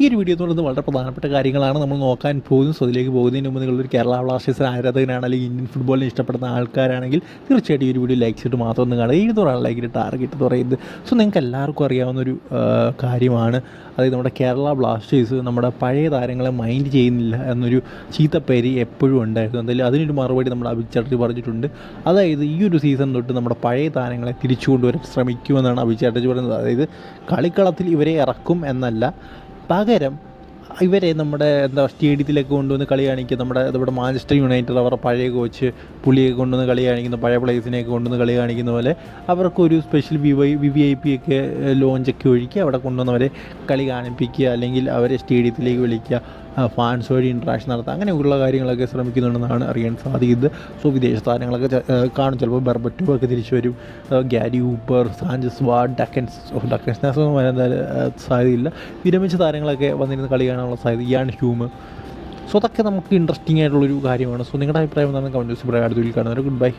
ഈ ഒരു വീഡിയോ എന്ന് പറയുന്നത് വളരെ പ്രധാനപ്പെട്ട കാര്യങ്ങളാണ് നമ്മൾ നോക്കാൻ പോകുന്നത്. സോ അതിലേക്ക് പോകുന്നതിന് മുമ്പ് നിങ്ങളൊരു കേരള ബ്ലാസ്റ്റേഴ്സ് ആരാധകനാണ് അല്ലെങ്കിൽ ഇന്ത്യൻ ഫുട്ബോളിനെ ഇഷ്ടപ്പെടുന്ന ആൾക്കാരാണെങ്കിൽ തീർച്ചയായിട്ടും ഈ ഒരു വീഡിയോ ലൈക്ക് ചെയ്തിട്ട് മാത്രം ഒന്ന് കാണുക. എഴുന്നൂറാണ് ലൈക്കിന്റെ ടാർഗറ്റ് പറയുന്നത്. സോ നിങ്ങൾക്ക് എല്ലാവർക്കും അറിയാവുന്ന ഒരു കാര്യമാണ്. അതായത് നമ്മുടെ കേരള ബ്ലാസ്റ്റേഴ്സ് നമ്മുടെ പഴയ താരങ്ങളെ മൈൻഡ് ചെയ്യുന്നില്ല എന്നൊരു ചീത്തപ്പേര് എപ്പോഴും ഉണ്ടായിരുന്നു. എന്തായാലും അതിനൊരു മറുപടി നമ്മുടെ അഭിജ് ചാറ്റർജി പറഞ്ഞിട്ടുണ്ട്. അതായത് ഈ ഒരു സീസൺ തൊട്ട് നമ്മുടെ പഴയ താരങ്ങളെ തിരിച്ചു കൊണ്ടുവരാൻ ശ്രമിക്കുമെന്നാണ് അഭിജ് ചാറ്റർജി പറയുന്നത്. അതായത് കളിക്കളത്തിൽ ഇവരെ ഇറക്കും എന്നല്ല പകരം ഇവരെ നമ്മുടെ എന്താ സ്റ്റേഡിയത്തിലേക്ക് കൊണ്ടുവന്ന് കളി കാണിക്കുക നമ്മുടെ നമ്മുടെ മാഞ്ചസ്റ്റർ യുണൈറ്റഡ് അവരുടെ പഴയ കോച്ച് പുളിയൊക്കെ കൊണ്ടുവന്ന് കളി കാണിക്കുന്നു പഴയ പ്ലേസിനെയൊക്കെ കൊണ്ടുവന്ന് കളി കാണിക്കുന്ന പോലെ അവർക്കൊരു special V Y V V I P ഒക്കെ ലോഞ്ചൊക്കെ ഒഴുക്കി അവിടെ കൊണ്ടുവന്നവരെ കളി കാണിപ്പിക്കുക അല്ലെങ്കിൽ അവരെ സ്റ്റേഡിയത്തിലേക്ക് വിളിക്കുക ഫാൻസ് വഴി ഇൻട്രാക്ഷൻ നടത്തുക അങ്ങനെയുള്ള കാര്യങ്ങളൊക്കെ ശ്രമിക്കുന്നുണ്ടെന്നാണ് അറിയാൻ സാധിക്കുന്നത്. സോ വിദേശ താരങ്ങളൊക്കെ കാണും. ചിലപ്പോൾ ബെർബറ്റു ഒക്കെ തിരിച്ചു വരും. ഗാരി ഊപ്പർ സാഞ്ചസ് വാ ഡക്കൻസ് ഡക്കൻസ് വരാൻ സാധ്യതയില്ല. വിരമിച്ച താരങ്ങളൊക്കെ വന്നിരുന്ന് കളി കാണാനുള്ള സാധ്യത. Ian Hume. സോ അതൊക്കെ നമുക്ക് ഇൻട്രസ്റ്റിംഗ് ആയിട്ടുള്ളൊരു കാര്യമാണ്. സോ നിങ്ങളുടെ അഭിപ്രായം എന്താണെന്ന് കമന്റ് ബോക്സിൽ പറയാം. അടുത്ത വീട്ടിൽ കാണുന്നവരെ ഗുഡ് ബൈ.